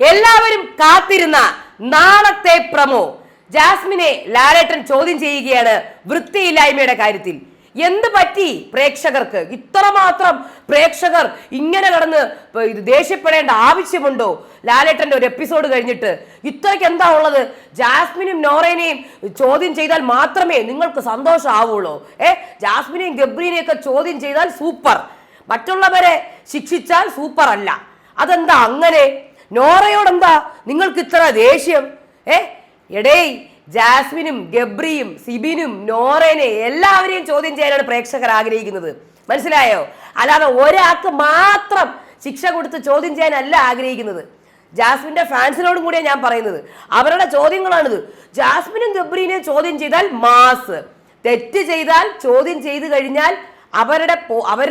എല്ലാവരും കാത്തിരുന്ന നാളത്തെ പ്രമോ. ജാസ്മിനെ ലാലേട്ടൻ ചോദ്യം ചെയ്യുകയാണ് വൃത്തിയില്ലായ്മയുടെ കാര്യത്തിൽ. എന്ത് പറ്റി പ്രേക്ഷകർക്ക്? ഇത്രമാത്രം പ്രേക്ഷകർ ഇങ്ങനെ കടന്ന് ഇത് ദേഷ്യപ്പെടേണ്ട ആവശ്യമുണ്ടോ? ലാലേട്ടന്റെ ഒരു എപ്പിസോഡ് കഴിഞ്ഞിട്ട് ഇത്രയ്ക്ക് എന്താ ഉള്ളത്? ജാസ്മിനും നോറേനെയും ചോദ്യം ചെയ്താൽ മാത്രമേ നിങ്ങൾക്ക് സന്തോഷമാവുള്ളൂ ഏ? ജാസ്മിനെയും ഗബ്രീനെയും ചോദ്യം ചെയ്താൽ സൂപ്പർ. മറ്റുള്ളവരെ ശിക്ഷിച്ചാൽ സൂപ്പർ അല്ല അതെന്താ അങ്ങനെ? നോറയോടെന്താ? നിങ്ങൾക്ക് ഇത്ര ദേഷ്യം? ഏ? എടേയ് ജാസ്മിനും ഗബ്രിയും സിബിനും നോറേനെ എല്ലാവരെയും ചോദ്യം ചെയ്യാനാണ് പ്രേക്ഷകർ ആഗ്രഹിക്കുന്നത്. മനസ്സിലായോ? അല്ലാതെ ഒരാൾക്ക് മാത്രം ശിക്ഷ കൊടുത്ത് ചോദ്യം ചെയ്യാനല്ല ആഗ്രഹിക്കുന്നത്. ജാസ്മിന്റെ ഫാൻസിനോടും കൂടിയാണ് ഞാൻ പറയുന്നത്. അവരുടെ ചോദ്യങ്ങളാണിത്. ജാസ്മിനും ഗബ്രീനെ ചോദ്യം ചെയ്താൽ മാസ്. തെറ്റ് ചെയ്താൽ ചോദ്യം ചെയ്തു കഴിഞ്ഞാൽ അവരുടെ അവർ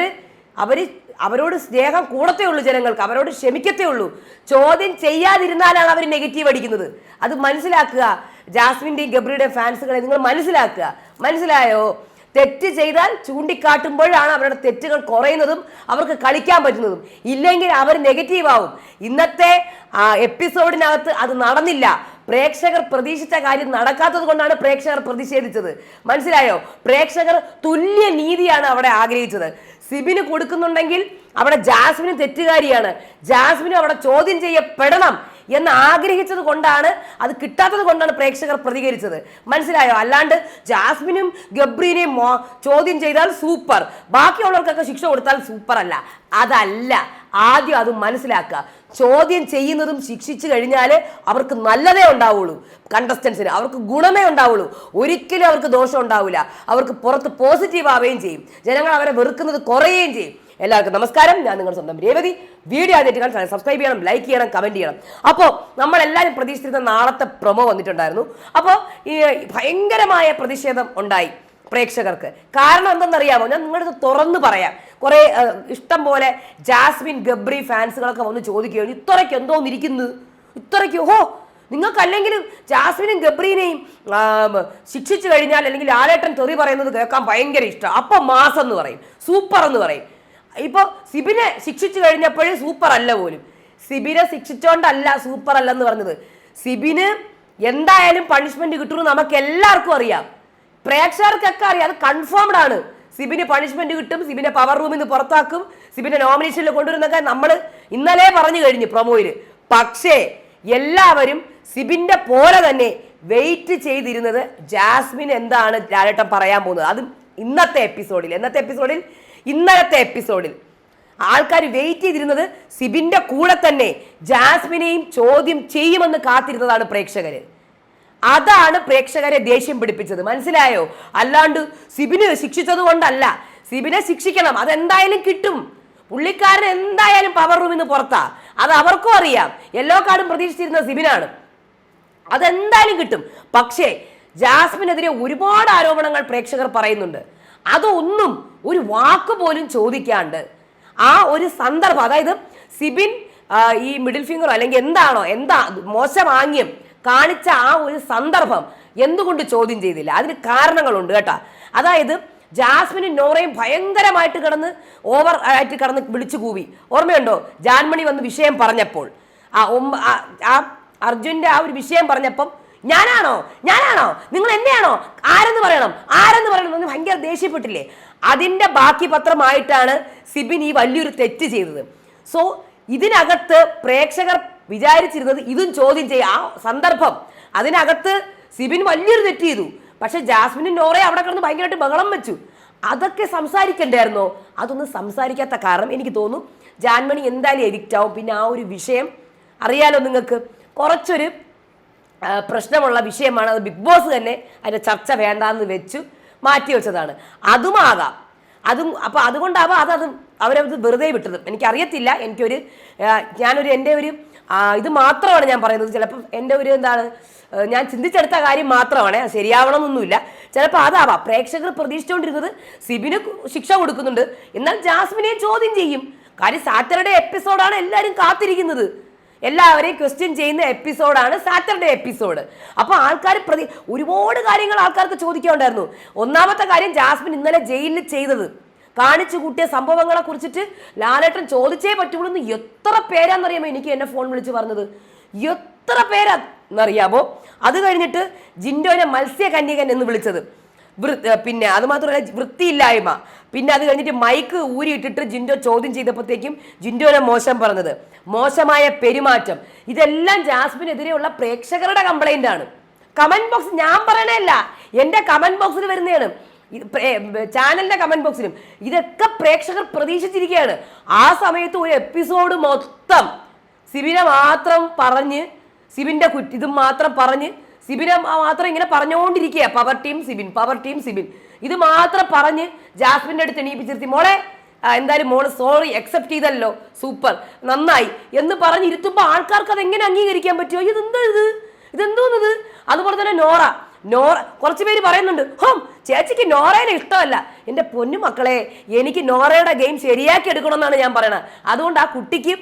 അവർ അവരോട് സ്നേഹം കൂടത്തേ ഉള്ളൂ ജനങ്ങൾക്ക് അവരോട് ക്ഷമിക്കത്തേ ഉള്ളൂ. ചോദ്യം ചെയ്യാതിരുന്നാലാണ് അവർ നെഗറ്റീവ് അടിക്കുന്നത്. അത് മനസ്സിലാക്കുക. ജാസ്മിന്റെയും ഗബ്രിയുടെയും ഫാൻസുകളെ നിങ്ങൾ മനസ്സിലാക്കുക. മനസ്സിലായോ? തെറ്റ് ചെയ്താൽ ചൂണ്ടിക്കാട്ടുമ്പോഴാണ് അവരുടെ തെറ്റുകൾ കുറയുന്നതും അവർക്ക് കളിക്കാൻ പറ്റുന്നതും. ഇല്ലെങ്കിൽ അവർ നെഗറ്റീവ് ആവും ഇന്നത്തെ എപ്പിസോഡിനകത്ത് അത് നടന്നില്ല. പ്രേക്ഷകർ പ്രതീക്ഷിച്ച കാര്യം നടക്കാത്തത് കൊണ്ടാണ് പ്രേക്ഷകർ പ്രതിഷേധിച്ചത്. മനസ്സിലായോ? പ്രേക്ഷകർ തുല്യ നീതിയാണ് അവിടെ ആഗ്രഹിച്ചത്. സിബിന് കൊടുക്കുന്നുണ്ടെങ്കിൽ അവിടെ ജാസ്മിന് തെറ്റുകാരിയാണ്. ജാസ്മിനും അവിടെ ചോദ്യം ചെയ്യപ്പെടണം. എന്ന് ആഗ്രഹിച്ചത് കൊണ്ടാണ് അത് കിട്ടാത്തത് കൊണ്ടാണ് പ്രേക്ഷകർ പ്രതികരിച്ചത്. മനസ്സിലായോ? അല്ലാണ്ട് ജാസ്മിനും ഗബ്രീനെയും ചോദ്യം ചെയ്താൽ സൂപ്പർ. ബാക്കിയുള്ളവർക്കൊക്കെ ശിക്ഷ കൊടുത്താൽ സൂപ്പർ അല്ല അതല്ല. ആദ്യം അത് മനസ്സിലാക്കുക. ചോദ്യം ചെയ്യുന്നതും ശിക്ഷിച്ചു കഴിഞ്ഞാൽ അവർക്ക് നല്ലതേ ഉണ്ടാവുള്ളൂ. കണ്ടസ്റ്റൻസിന് അവർക്ക് ഗുണമേ ഉണ്ടാവുള്ളൂ. ഒരിക്കലും അവർക്ക് ദോഷം ഉണ്ടാവില്ല. അവർക്ക് പുറത്ത് പോസിറ്റീവ് ആവുകയും ചെയ്യും. ജനങ്ങൾ അവരെ വെറുക്കുന്നത് കുറയുകയും ചെയ്യും. എല്ലാവർക്കും നമസ്കാരം. ഞാൻ നിങ്ങളുടെ സ്വന്തം രേവതി. വീഡിയോ ആദ്യമായിട്ട് കാണാൻ സബ്സ്ക്രൈബ് ചെയ്യണം ലൈക്ക് ചെയ്യണം കമന്റ് ചെയ്യണം. അപ്പോൾ നമ്മളെല്ലാവരും പ്രതീക്ഷിച്ചിരുന്ന നാളത്തെ പ്രൊമോ വന്നിട്ടുണ്ടായിരുന്നു. അപ്പോൾ ഈ ഭയങ്കരമായ പ്രതിഷേധം ഉണ്ടായി പ്രേക്ഷകർക്ക്. കാരണം എന്തെന്നറിയാമോ? ഞാൻ നിങ്ങളുടെ തുറന്നു പറയാം. കുറേ ഇഷ്ടം പോലെ ജാസ്മിൻ ഗബ്രി ഫാൻസുകളൊക്കെ വന്ന് ചോദിക്കുകയാണ്. ഇത്രയ്ക്ക് എന്തോന്നിരിക്കുന്നു ഇത്രയ്ക്ക് ഓഹോ നിങ്ങൾക്കല്ലെങ്കിലും ജാസ്മിനും ഗബ്രീനെയും ശിക്ഷിച്ചു കഴിഞ്ഞാൽ അല്ലെങ്കിൽ ആലേട്ടൻ തെറി പറയുന്നത് കേൾക്കാൻ ഭയങ്കര ഇഷ്ടമാണ് അപ്പം മാസം എന്ന് പറയും. സൂപ്പർ എന്ന് പറയും. ഇപ്പോൾ സിബിനെ ശിക്ഷിച്ചു കഴിഞ്ഞപ്പോഴേ സൂപ്പർ അല്ല പോലും. സിബിനെ ശിക്ഷിച്ചോണ്ടല്ല സൂപ്പർ അല്ലെന്ന് പറഞ്ഞത്. സിബിന് എന്തായാലും പണിഷ്മെന്റ് കിട്ടുമെന്ന് നമുക്ക് എല്ലാവർക്കും അറിയാം. പ്രേക്ഷകർക്കൊക്കെ അറിയാം അത് കൺഫേംഡ് ആണ്. സിബിന് പണിഷ്മെന്റ് കിട്ടും സിബിനെ പവർ റൂമിൽ നിന്ന് പുറത്താക്കും സിബിനെ നോമിനേഷനിൽ കൊണ്ടുവരുന്നൊക്കെ നമ്മൾ ഇന്നലെ പറഞ്ഞു കഴിഞ്ഞു പ്രൊമോയിൽ പക്ഷേ എല്ലാവരും സിബിന്റെ പോലെ തന്നെ വെയിറ്റ് ചെയ്തിരുന്നത് ജാസ്മിൻ എന്താണ് ലാലേട്ടൻ പറയാൻ പോകുന്നത്? അതും ഇന്നത്തെ എപ്പിസോഡിൽ ഇന്നത്തെ എപ്പിസോഡിൽ ഇന്നലത്തെ എപ്പിസോഡിൽ. ആൾക്കാർ വെയിറ്റ് ചെയ്തിരുന്നത് സിബിന്റെ കൂടെ തന്നെ ജാസ്മിനെയും ചോദ്യം ചെയ്യുമെന്ന് കാത്തിരുന്നതാണ് പ്രേക്ഷകർ അതാണ് പ്രേക്ഷകരെ ദേഷ്യം പിടിപ്പിച്ചത്. മനസ്സിലായോ? അല്ലാണ്ട് സിബിന് ശിക്ഷിച്ചത് കൊണ്ടല്ല. സിബിനെ ശിക്ഷിക്കണം. അതെന്തായാലും കിട്ടും. പുള്ളിക്കാരൻ എന്തായാലും പവർ റൂമിൽ നിന്ന് പുറത്താ. അത് അവർക്കും അറിയാം. യെല്ലോ കാർഡും പ്രതീക്ഷിച്ചിരുന്ന സിബിനാണ്. അതെന്തായാലും കിട്ടും. പക്ഷേ ജാസ്മിനെതിരെ ഒരുപാട് ആരോപണങ്ങൾ പ്രേക്ഷകർ പറയുന്നുണ്ട്. അതൊന്നും ഒരു വാക്ക് പോലും ചോദിക്കാണ്ട് ആ ഒരു സന്ദർഭം അതായത് സിബിൻ ഈ മിഡിൽ ഫിംഗറോ അല്ലെങ്കിൽ എന്താണോ എന്താ മോശമാങ്യം കാണിച്ച ആ ഒരു സന്ദർഭം എന്തുകൊണ്ട് ചോദ്യം ചെയ്തില്ല? അതിന് കാരണങ്ങളുണ്ട് കേട്ടോ. അതായത് ജാസ്മിനും നോറയും ഭയങ്കരമായിട്ട് കിടന്ന് ഓവർ ആയിട്ട് കിടന്ന് വിളിച്ചു കൂവി. ഓർമ്മയുണ്ടോ? ജാൻമണി വന്ന് വിഷയം പറഞ്ഞപ്പോൾ. ആ ഒമ്പ ആ- അർജുന്റെ ആ ഒരു വിഷയം പറഞ്ഞപ്പം ഞാനാണോ? ഞാനാണോ? നിങ്ങൾ എന്നെയാണോ? ആരെന്ന് പറയണം? ആരെന്ന് പറയണം? എന്ന് ഭയങ്കര ദേഷ്യപ്പെട്ടില്ലേ? അതിന്റെ ബാക്കി പത്രമായിട്ടാണ് സിബിൻ ഈ വലിയൊരു തെറ്റ് ചെയ്തത്. സോ ഇതിനകത്ത് പ്രേക്ഷകർ വിചാരിച്ചിരുന്നത് ഇതും ചോദ്യം ചെയ്യുക ആ സന്ദർഭം. അതിനകത്ത് സിബിൻ വലിയൊരു തെറ്റ് ചെയ്തു. പക്ഷെ ജാസ്മിനും നോറെ അവിടെ കിടന്ന് ഭയങ്കരമായിട്ട് ബഹളം വെച്ചു. അതൊക്കെ സംസാരിക്കണ്ടായിരുന്നോ? അതൊന്നും സംസാരിക്കാത്ത കാരണം എനിക്ക് തോന്നുന്നു ജാൻമണി എന്തായാലും എഡിക്റ്റ് ആവും. പിന്നെ ആ ഒരു വിഷയം അറിയാലോ നിങ്ങൾക്ക്? കുറച്ചൊരു പ്രശ്നമുള്ള വിഷയമാണ് അത് ബിഗ് ബോസ് തന്നെ അതിന്റെ ചർച്ച വേണ്ടാന്ന് വെച്ചു മാറ്റി വെച്ചതാണ്. അതുമാകാം. അതും അപ്പോൾ അതുകൊണ്ടാവാം അത് അത് അവരത് വെറുതെ വിട്ടത്. എനിക്കറിയത്തില്ല. എനിക്കൊരു ഞാനൊരു എന്റെ ഒരു ഇത് മാത്രമാണ് ഞാൻ പറയുന്നത്. ചിലപ്പോൾ എന്റെ ഒരു എന്താണ് ഞാൻ ചിന്തിച്ചെടുത്ത കാര്യം മാത്രമാണ്. ശരിയാവണമെന്നൊന്നുമില്ല. ചിലപ്പോൾ അതാവാം. പ്രേക്ഷകർ പ്രതീക്ഷിച്ചുകൊണ്ടിരുന്നത് സിബിന് ശിക്ഷ കൊടുക്കുന്നുണ്ട്. എന്നാൽ ജാസ്മിനെ ചോദ്യം ചെയ്യും. കാര്യം സാറ്റർഡേ എപ്പിസോഡാണ് എല്ലാവരും കാത്തിരിക്കുന്നത്. എല്ലാവരെയും ക്വസ്റ്റ്യൻ ചെയ്യുന്ന എപ്പിസോഡാണ് സാറ്റർഡേ എപ്പിസോഡ് അപ്പോൾ ആൾക്കാർ പ്രതി ഒരുപാട് കാര്യങ്ങൾ ആൾക്കാർക്ക് ചോദിക്കാനുണ്ടായിരുന്നു. ഒന്നാമത്തെ കാര്യം ജാസ്മിൻ ഇന്നലെ ജയിലിൽ ചെയ്തത്. കാണിച്ചു കൂട്ടിയ സംഭവങ്ങളെ കുറിച്ചിട്ട് ലാലേട്ടൻ ചോദിച്ചേ പറ്റുള്ളൂ എന്ന് എത്ര പേരാന്നറിയാമോ എനിക്ക് എന്നെ ഫോൺ വിളിച്ച് പറഞ്ഞത്? എത്ര പേരാ എന്നറിയാമോ അത് കഴിഞ്ഞിട്ട് ജിൻഡോനെ മത്സ്യകന്യകൻ എന്ന് വിളിച്ചത്. പിന്നെ അത് മാത്രമല്ല വൃത്തിയില്ലായ്മ. പിന്നെ അത് കഴിഞ്ഞിട്ട് മൈക്ക് ഊരിയിട്ടിട്ട് ജിൻഡോ ചോദ്യം ചെയ്തപ്പോഴത്തേക്കും ജിൻഡോനെ മോശം പറഞ്ഞത്. മോശമായ പെരുമാറ്റം. ഇതെല്ലാം ജാസ്മിനെതിരെയുള്ള പ്രേക്ഷകരുടെ കംപ്ലൈന്റ് ആണ്. കമന്റ് ബോക്സ് ഞാൻ പറയണല്ല എന്റെ കമന്റ് ബോക്സിൽ വരുന്നതാണ്. ചാനലിന്റെ കമന്റ് ബോക്സിലും ഇതൊക്കെ പ്രേക്ഷകർ പ്രതീക്ഷിച്ചിരിക്കുകയാണ്. ആ സമയത്ത് ഒരു എപ്പിസോഡ് മൊത്തം സിബിനെ മാത്രം പറഞ്ഞ് സിബിന്റെ കുറ്റി ഇതും മാത്രം പറഞ്ഞ് സിബിനെ മാ- മാത്രം ഇങ്ങനെ പറഞ്ഞുകൊണ്ടിരിക്കുക power team Sibin power team Sibin. ഇത് മാത്രം പറഞ്ഞ് ജാസ്മിന്റെ അടുത്ത് എണീപ്പിച്ചിരുത്തി മോളെ എന്തായാലും മോൾ സോറി അക്സെപ്റ്റ് ചെയ്തല്ലോ. സൂപ്പർ നന്നായി. എന്ന് പറഞ്ഞിരുത്തുമ്പോൾ ആൾക്കാർക്ക് അത് എങ്ങനെ അംഗീകരിക്കാൻ പറ്റുമോ ഇതെന്താ ഇത്? ഇതെന്തോന്നത്? അതുപോലെ തന്നെ നോറ. നോറ കുറച്ച് പേര് പറയുന്നുണ്ട് ഹോം ചേച്ചിക്ക് നോറേനെ ഇഷ്ടമല്ല. എന്റെ പൊന്നു മക്കളെ എനിക്ക് നോറയുടെ ഗെയിം ശരിയാക്കി എടുക്കണമെന്നാണ് ഞാൻ പറയുന്നത് അതുകൊണ്ട് ആ കുട്ടിക്ക്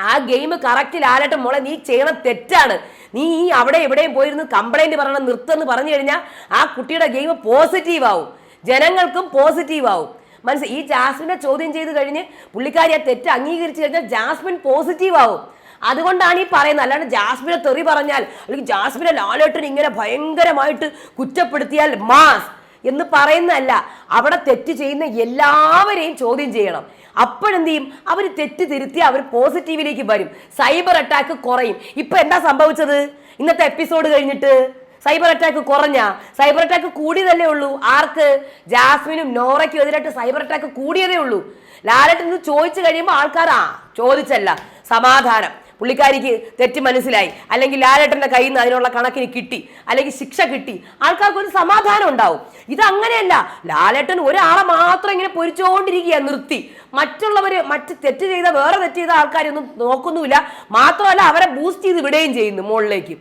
ആ ഗെയിം കറക്റ്റ് ലാലട്ടം മോളെ നീ ചെയ്യണ തെറ്റാണ്. നീ ഈ അവിടെ എവിടെയും പോയിരുന്ന് കംപ്ലൈന്റ് പറയണം നിർത്തുമെന്ന് പറഞ്ഞു കഴിഞ്ഞാൽ ആ കുട്ടിയുടെ ഗെയിം പോസിറ്റീവ് ആവും. ജനങ്ങൾക്കും പോസിറ്റീവ് ആവും. മനസ്സിൽ ഈ ജാസ്മിനെ ചോദ്യം ചെയ്ത് കഴിഞ്ഞ് പുള്ളിക്കാരി ആ തെറ്റ് അംഗീകരിച്ചു കഴിഞ്ഞാൽ ജാസ്മിൻ പോസിറ്റീവ് ആവും. അതുകൊണ്ടാണ് ഈ പറയുന്നത്. അല്ലാണ്ട് ജാസ്മിനെ തെറി പറഞ്ഞാൽ അല്ലെങ്കിൽ ജാസ്മിനെ ലാലേട്ടൻ ഇങ്ങനെ ഭയങ്കരമായിട്ട് കുറ്റപ്പെടുത്തിയാൽ മാസ് എന്ന് പറയുന്നതല്ല. അവിടെ തെറ്റ് ചെയ്യുന്ന എല്ലാവരെയും ചോദ്യം ചെയ്യണം. അപ്പോഴെന്ത് ചെയ്യും അവർ തെറ്റ് തിരുത്തി അവർ പോസിറ്റീവിലേക്ക് വരും. സൈബർ അറ്റാക്ക് കുറയും. ഇപ്പൊ എന്താ സംഭവിച്ചത്? ഇന്നത്തെ എപ്പിസോഡ് കഴിഞ്ഞിട്ട് സൈബർ അറ്റാക്ക് കുറഞ്ഞ? സൈബർ അറ്റാക്ക് കൂടിയതല്ലേ ഉള്ളൂ. ആർക്ക്? ജാസ്മിനും നോറയ്ക്കും എതിരായിട്ട് സൈബർ അറ്റാക്ക് കൂടിയതേ ഉള്ളൂ. ലാലറ്റ് നിന്ന് ചോദിച്ചു കഴിയുമ്പോൾ ആൾക്കാരാ? ചോദിച്ചല്ല. സമാധാനം. പുള്ളിക്കാരിക്ക് തെറ്റ് മനസ്സിലായി. അല്ലെങ്കിൽ ലാലേട്ടന്റെ കയ്യിൽ നിന്ന് അതിനുള്ള കണക്കിന് കിട്ടി. അല്ലെങ്കിൽ ശിക്ഷ കിട്ടി. ആൾക്കാർക്ക് ഒരു സമാധാനം ഉണ്ടാവും. ഇത് അങ്ങനെയല്ല. ലാലേട്ടൻ ഒരാളെ മാത്രം ഇങ്ങനെ പൊരിച്ചുകൊണ്ടിരിക്കുക നിർത്തി. മറ്റുള്ളവര് മറ്റ് തെറ്റ് ചെയ്ത വേറെ തെറ്റ് ചെയ്ത ആൾക്കാരൊന്നും നോക്കുന്നുമില്ല. മാത്രമല്ല അവരെ ബൂസ്റ്റ് ചെയ്ത് വിടുകയും ചെയ്യുന്നു മുകളിലേക്ക്.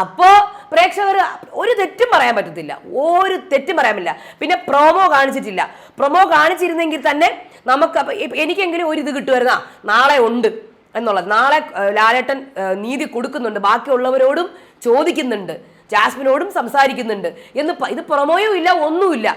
അപ്പോ പ്രേക്ഷകർ ഒരു തെറ്റും പറയാൻ പറ്റത്തില്ല. ഒരു തെറ്റും പറയാൻ പറ്റില്ല. പിന്നെ പ്രൊമോ കാണിച്ചിട്ടില്ല. പ്രൊമോ കാണിച്ചിരുന്നെങ്കിൽ തന്നെ നമുക്ക് എനിക്കെങ്കിലും ഒരു ഇത് കിട്ടുമായിരുന്ന. നാളെ ഉണ്ട്. എന്നുള്ളത്. നാളെ ലാലേട്ടൻ നീതി കൊടുക്കുന്നുണ്ട്. ബാക്കിയുള്ളവരോടും ചോദിക്കുന്നുണ്ട്. ജാസ്മിനോടും സംസാരിക്കുന്നുണ്ട്. എന്ന് ഇത് പുറമോയോ ഇല്ല ഒന്നുമില്ല.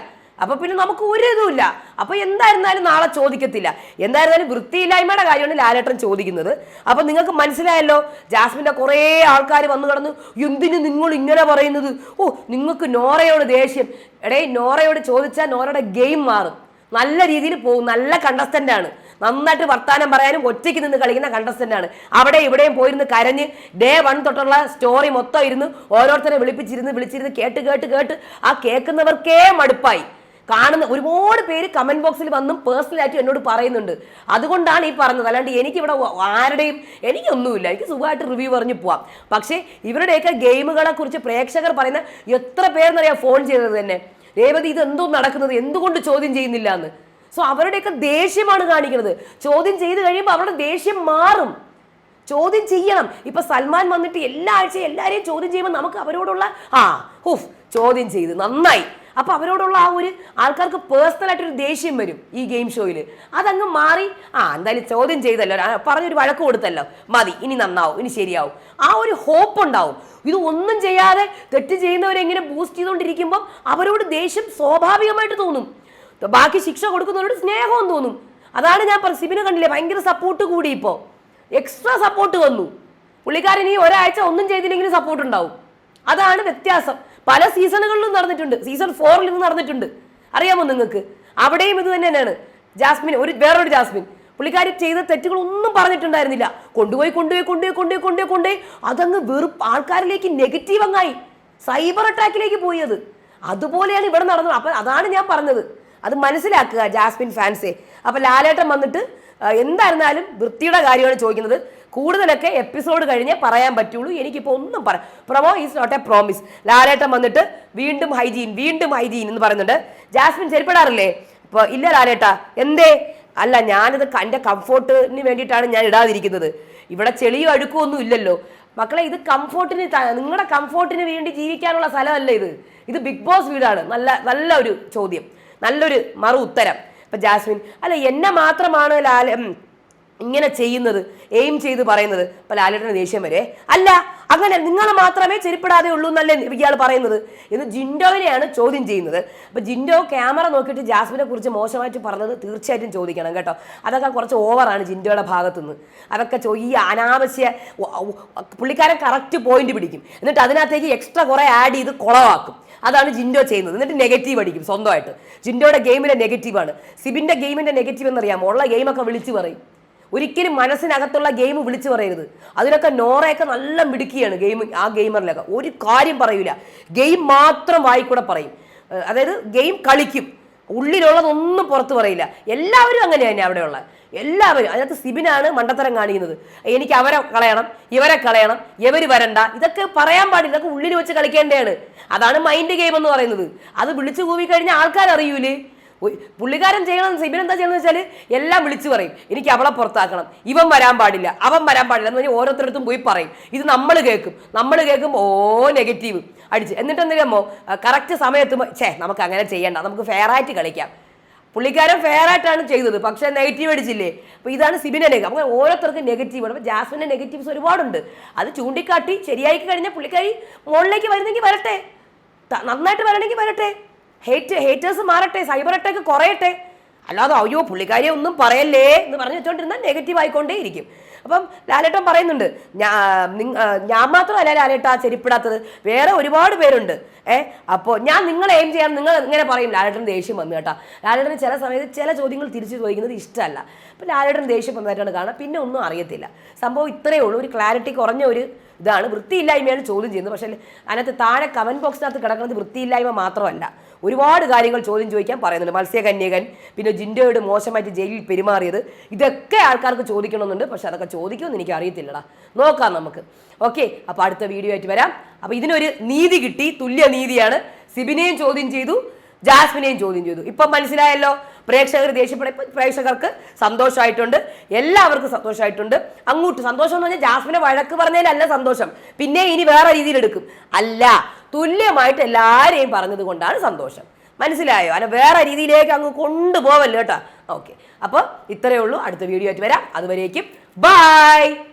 അപ്പൊ പിന്നെ നമുക്ക് ഒരു ഇതുമില്ല അപ്പൊ എന്തായിരുന്നാലും നാളെ ചോദിക്കത്തില്ല. എന്തായിരുന്നാലും വൃത്തിയില്ലായ്മയുടെ കാര്യമാണ് ലാലേട്ടൻ ചോദിക്കുന്നത്. അപ്പൊ നിങ്ങൾക്ക് മനസ്സിലായല്ലോ ജാസ്മിന്റെ കുറേ ആൾക്കാർ വന്നു കടന്നു എന്തിന് നിങ്ങൾ ഇങ്ങനെ പറയുന്നത്? ഓ നിങ്ങൾക്ക് നോറയോട് ദേഷ്യം. എടേ നോറയോട് ചോദിച്ചാൽ നോറയുടെ ഗെയിം മാറും. നല്ല രീതിയിൽ പോകും. നല്ല കണ്ടസ്റ്റന്റ് ആണ്. നന്നായിട്ട് വർത്താനം പറയാനും ഒറ്റയ്ക്ക് നിന്ന് കളിക്കുന്ന കണ്ടസ്റ്റന്റാണ് അവിടെ ഇവിടെയും പോയിരുന്ന് കരഞ്ഞ് ഡേ വൺ തൊട്ടുള്ള സ്റ്റോറി മൊത്തം ഇരുന്ന് ഓരോരുത്തരെ വിളിപ്പിച്ചിരുന്ന് വിളിച്ചിരുന്ന് കേട്ട് കേട്ട് കേട്ട് ആ കേൾക്കുന്നവർക്കേ മടുപ്പായി. കാണുന്ന ഒരുപാട് പേര് കമന്റ് ബോക്സിൽ വന്നും പേഴ്സണലായിട്ട് എന്നോട് പറയുന്നുണ്ട്. അതുകൊണ്ടാണ് ഈ പറഞ്ഞത്. അല്ലാണ്ട് എനിക്കിവിടെ ആരുടെയും എനിക്കൊന്നുമില്ല. എനിക്ക് സുഖമായിട്ട് റിവ്യൂ പറഞ്ഞു പോവാം. പക്ഷേ ഇവരുടെയൊക്കെ ഗെയിമുകളെ കുറിച്ച് പ്രേക്ഷകർ പറയുന്ന എത്ര പേരെന്നറിയാം ഫോൺ ചെയ്തത് തന്നെ. രേവതി ഇത് എന്തോ നടക്കുന്നത്? എന്തുകൊണ്ട് ചോദ്യം ചെയ്യുന്നില്ല എന്ന് സോ അവരുടെയൊക്കെ ദേഷ്യമാണ് കാണിക്കുന്നത്. ചോദ്യം ചെയ്ത് കഴിയുമ്പോൾ അവരുടെ ദേഷ്യം മാറും. ചോദ്യം ചെയ്യണം. ഇപ്പൊ സൽമാൻ വന്നിട്ട് എല്ലാ ആഴ്ചയും എല്ലാവരെയും ചോദ്യം ചെയ്യുമ്പോൾ നമുക്ക് അവരോടുള്ള ആ ഹുഫ് ചോദ്യം ചെയ്ത് നന്നായി. അപ്പൊ അവരോടുള്ള ആ ഒരു ആൾക്കാർക്ക് പേഴ്സണൽ ആയിട്ടൊരു ദേഷ്യം വരും ഈ ഗെയിം ഷോയിൽ അതങ്ങ് മാറി ആ എന്തായാലും ചോദ്യം ചെയ്തല്ലോ. പറഞ്ഞൊരു വഴക്ക് കൊടുത്തല്ലോ. മതി ഇനി നന്നാവും ഇനി ശരിയാവും. ആ ഒരു ഹോപ്പ് ഉണ്ടാവും. ഇത് ഒന്നും ചെയ്യാതെ തെറ്റ് ചെയ്യുന്നവരെങ്ങനെ ബൂസ്റ്റ് ചെയ്തുകൊണ്ടിരിക്കുമ്പോൾ അവരോട് ദേഷ്യം സ്വാഭാവികമായിട്ട് തോന്നും. ബാക്കി ശിക്ഷ കൊടുക്കുന്നവരോട് സ്നേഹവും തോന്നും. അതാണ് ഞാൻ പറഞ്ഞത്. സിബിനെ കണ്ടില്ലേ? ഭയങ്കര സപ്പോർട്ട് കൂടി ഇപ്പോൾ എക്സ്ട്രാ സപ്പോർട്ട് വന്നു. പുള്ളിക്കാരൻ ഈ ഒരാഴ്ച ഒന്നും ചെയ്തില്ലെങ്കിലും സപ്പോർട്ട് ഉണ്ടാവും. അതാണ് വ്യത്യാസം. പല സീസണുകളിലും നടന്നിട്ടുണ്ട്. സീസൺ ഫോറിൽ നിന്ന് നടന്നിട്ടുണ്ട്. അറിയാമോ നിങ്ങൾക്ക്? അവിടെയും ഇത് തന്നെയാണ്. ജാസ്മിൻ ഒരു വേറൊരു ജാസ്മിൻ. പുള്ളിക്കാരി ചെയ്ത തെറ്റുകളൊന്നും പറഞ്ഞിട്ടുണ്ടായിരുന്നില്ല. കൊണ്ടുപോയി കൊണ്ടുപോയി കൊണ്ടുപോയി കൊണ്ടുപോയി കൊണ്ടുപോയി കൊണ്ടുപോയി. അതങ്ങ് വെറുപ്പ് ആൾക്കാരിലേക്ക് നെഗറ്റീവ് അങ്ങായി. സൈബർ അറ്റാക്കിലേക്ക് പോയി അത്. അതുപോലെയാണ് ഇവിടെ നടന്നത്. അപ്പൊ അതാണ് ഞാൻ പറഞ്ഞത്. അത് മനസ്സിലാക്കുക ജാസ്മിൻ ഫാൻസേ. അപ്പോൾ ലാലേട്ടൻ വന്നിട്ട് എന്തായിരുന്നാലും വൃത്തിയുടെ കാര്യമാണ് ചോദിക്കുന്നത്. കൂടുതലൊക്കെ എപ്പിസോഡ് കഴിഞ്ഞേ പറയാൻ പറ്റുള്ളൂ. എനിക്കിപ്പോൾ ഒന്നും പറയാം promo is not a promise. ലാലേട്ടൻ വന്നിട്ട് വീണ്ടും ഹൈജീൻ വീണ്ടും ഹൈജീൻ എന്ന് പറയുന്നുണ്ട്. ജാസ്മിൻ ചെരിപ്പെടാറില്ലേ ഇപ്പോൾ ഇല്ല ലാലേട്ടാ എന്തേ? അല്ല ഞാനിത് എന്റെ കംഫോർട്ടിന് വേണ്ടിയിട്ടാണ് ഞാൻ ഇടാതിരിക്കുന്നത്. ഇവിടെ ചെളിയോ അഴുക്കോ ഒന്നും ഇല്ലല്ലോ. മക്കളെ ഇത് കംഫോർട്ടിന് നിങ്ങളുടെ കംഫോർട്ടിന് വേണ്ടി ജീവിക്കാനുള്ള സ്ഥലമല്ല ഇത്? ഇത് ബിഗ് ബോസ് വീടാണ്. നല്ല നല്ല ഒരു ചോദ്യം. നല്ലൊരു മറു ഉത്തരം ഇപ്പം ജാസ്മിൻ അല്ല എന്നെ മാത്രമാണ് ലാല ഇങ്ങനെ ചെയ്യുന്നത് എയിം ചെയ്ത് പറയുന്നത്. ഇപ്പൊ ലാലേട്ടന് ദേഷ്യം വരെ. അല്ല അങ്ങനെ നിങ്ങൾ മാത്രമേ ചെരുപ്പിടാതെ ഉള്ളൂ എന്നല്ലേ ഇയാൾ പറയുന്നത്? എന്ന് ജിൻഡോവിനെയാണ് ചോദ്യം ചെയ്യുന്നത്. അപ്പൊ ജിൻഡോ ക്യാമറ നോക്കിയിട്ട് ജാസ്മിനെ കുറിച്ച് മോശമായിട്ട് പറഞ്ഞത് തീർച്ചയായിട്ടും ചോദിക്കണം കേട്ടോ. അതൊക്കെ കുറച്ച് ഓവറാണ് ജിൻഡോയുടെ ഭാഗത്തു നിന്ന് അതൊക്കെ ഈ അനാവശ്യ പുള്ളിക്കാരൻ കറക്റ്റ് പോയിന്റ് പിടിക്കും. എന്നിട്ട് അതിനകത്തേക്ക് എക്സ്ട്രാ കുറെ ആഡ് ചെയ്ത് കുളവാക്കും. അതാണ് ജിൻഡോ ചെയ്യുന്നത്. എന്നിട്ട് നെഗറ്റീവ് അടിക്കും സ്വന്തമായിട്ട്. ജിൻഡോയുടെ ഗെയിമിലെ നെഗറ്റീവാണ് സിബിന്റെ ഗെയിമിന്റെ നെഗറ്റീവ് എന്നറിയാമോ? ഉള്ള ഗെയിമൊക്കെ വിളിച്ചു പറയും. ഒരിക്കലും മനസ്സിനകത്തുള്ള ഗെയിം വിളിച്ചു പറയരുത്. അതിനൊക്കെ നോറയൊക്കെ നല്ല മിടുക്കിയാണ് ഗെയിം ആ ഗെയിമറിലൊക്കെ ഒരു കാര്യം പറയൂല. ഗെയിം മാത്രം വായിക്കൂടെ പറയും. അതായത് ഗെയിം കളിക്കും. ഉള്ളിലുള്ളതൊന്നും പുറത്ത് പറയില്ല. എല്ലാവരും അങ്ങനെ തന്നെ അവിടെയുള്ള. എല്ലാവരും അതിനകത്ത് സിബിനാണ് മണ്ടത്തരം കാണിക്കുന്നത്. എനിക്ക് അവരെ കളയണം ഇവരെ കളയണം ഇവർ വരണ്ട. ഇതൊക്കെ പറയാൻ പാടില്ല. ഇതൊക്കെ ഉള്ളിൽ വെച്ച് കളിക്കേണ്ടതാണ് അതാണ് മൈൻഡ് ഗെയിം എന്ന് പറയുന്നത്. അത് വിളിച്ചു കൂവി കഴിഞ്ഞാൽ ആൾക്കാർ പുള്ളിക്കാരൻ ചെയ്യണം സിബിൻ എന്താ ചെയ്യണമെന്ന് വെച്ചാൽ എല്ലാം വിളിച്ചു പറയും. എനിക്ക് അവളെ പുറത്താക്കണം. ഇവൻ വരാൻ പാടില്ല. അവൻ വരാൻ പാടില്ല എന്ന് പറഞ്ഞാൽ ഓരോരുത്തരടുത്തും പോയി പറയും. ഇത് നമ്മൾ കേൾക്കും. നമ്മൾ കേൾക്കും ഓ നെഗറ്റീവ് അടിച്ച്. എന്നിട്ട് എന്തെങ്കിലുമോ കറക്റ്റ് സമയത്ത് ഛേ നമുക്ക് അങ്ങനെ ചെയ്യണ്ട. നമുക്ക് ഫെയർ ആയിട്ട് കളിക്കാം. പുള്ളിക്കാരൻ ഫെയർ ആയിട്ടാണ് ചെയ്തത്. പക്ഷേ നെഗറ്റീവ് അടിച്ചില്ലേ? അപ്പോൾ ഇതാണ് സിബിന്റെ നെഗറ്റീവ് അപ്പോൾ ഓരോരുത്തർക്കും നെഗറ്റീവ് ആണ്. അപ്പോൾ ജാസ്മിന്റെ നെഗറ്റീവ്സ് ഒരുപാടുണ്ട്. അത് ചൂണ്ടിക്കാട്ടി ശരിയായി കഴിഞ്ഞാൽ പുള്ളിക്കാരി മുകളിലേക്ക് വരുന്നെങ്കിൽ വരട്ടെ. നന്നായിട്ട് വരണമെങ്കിൽ വരട്ടെ. ഹേറ്റ് ഹേറ്റേഴ്സ് മാറട്ടെ സൈബർ അറ്റാക്ക് കുറയട്ടെ. അല്ലാതെ അയ്യോ പുള്ളിക്കാരിയെ ഒന്നും പറയല്ലേ എന്ന് പറഞ്ഞു വെച്ചോണ്ടിരുന്നാൽ നെഗറ്റീവ് ആയിക്കൊണ്ടേ ഇരിക്കും. അപ്പം ലാലേട്ടൻ പറയുന്നുണ്ട് ഞാൻ മാത്രമല്ല ലാലേട്ട ചെരിപ്പിടാത്തത്. വേറെ ഒരുപാട് പേരുണ്ട്. ഏ അപ്പോൾ ഞാൻ നിങ്ങൾ എയിം ചെയ്യാൻ നിങ്ങൾ ഇങ്ങനെ പറയും. ലാലേട്ടൻ ദേഷ്യം വന്നു കേട്ടാ. ലാലേട്ടന് ചില സമയത്ത് ചില ചോദ്യങ്ങൾ തിരിച്ചു ചോദിക്കുന്നത് ഇഷ്ടമല്ല. അപ്പം ലാലേട്ടൻ ദേഷ്യം വന്നതായിട്ടാണ് കാണുക. പിന്നെ ഒന്നും അറിയത്തില്ല. സംഭവം ഇത്രയേ ഉള്ളൂ. ഒരു ക്ലാരിറ്റി കുറഞ്ഞ ഒരു ഇതാണ്. വൃത്തിയില്ലായ്മയാണ് ചോദ്യം ചെയ്യുന്നത്. പക്ഷേ അതിനകത്ത് താഴെ കമന്റ് ബോക്സിനകത്ത് കിടക്കുന്നത് വൃത്തിയില്ലായ്മ മാത്രമല്ല. ഒരുപാട് കാര്യങ്ങൾ ചോദ്യം ചോദിക്കാൻ പറയുന്നുണ്ട്. മത്സ്യകന്യകൻ പിന്നെ ജിൻഡോയോട് മോശമായിട്ട് ജയിലിൽ പെരുമാറിയത്. ഇതൊക്കെ ആൾക്കാർക്ക് ചോദിക്കണമെന്നുണ്ട്. പക്ഷെ അതൊക്കെ ചോദിക്കുമെന്ന് എനിക്ക് അറിയത്തില്ലടാ. നോക്കാം നമുക്ക്. ഓക്കെ അപ്പോൾ അടുത്ത വീഡിയോ ആയിട്ട് വരാം. അപ്പോൾ ഇതിനൊരു നീതി കിട്ടി. തുല്യ നീതിയാണ്. സിബിനെയും ചോദ്യം ചെയ്തു. ജാസ്മിനെയും ചോദ്യം ചെയ്തു. ഇപ്പം മനസ്സിലായല്ലോ? പ്രേക്ഷകർ ദേഷ്യപ്പെടെ പ്രേക്ഷകർക്ക് സന്തോഷമായിട്ടുണ്ട്. എല്ലാവർക്കും സന്തോഷമായിട്ടുണ്ട്. അങ്ങോട്ട് സന്തോഷം എന്ന് പറഞ്ഞാൽ ജാസ്മിനെ വഴക്ക് പറഞ്ഞതിലല്ല സന്തോഷം. പിന്നെ ഇനി വേറെ രീതിയിൽ എടുക്കും. അല്ല തുല്യമായിട്ട് എല്ലാവരെയും പറഞ്ഞത് കൊണ്ടാണ് സന്തോഷം. മനസ്സിലായോ? അല്ല വേറെ രീതിയിലേക്ക് അങ്ങ് കൊണ്ടുപോവല്ലോ കേട്ടോ? ഓക്കെ. അപ്പോൾ ഇത്രയേ ഉള്ളൂ. അടുത്ത വീഡിയോ ആയിട്ട് വരാം. അതുവരേക്കും ബൈ!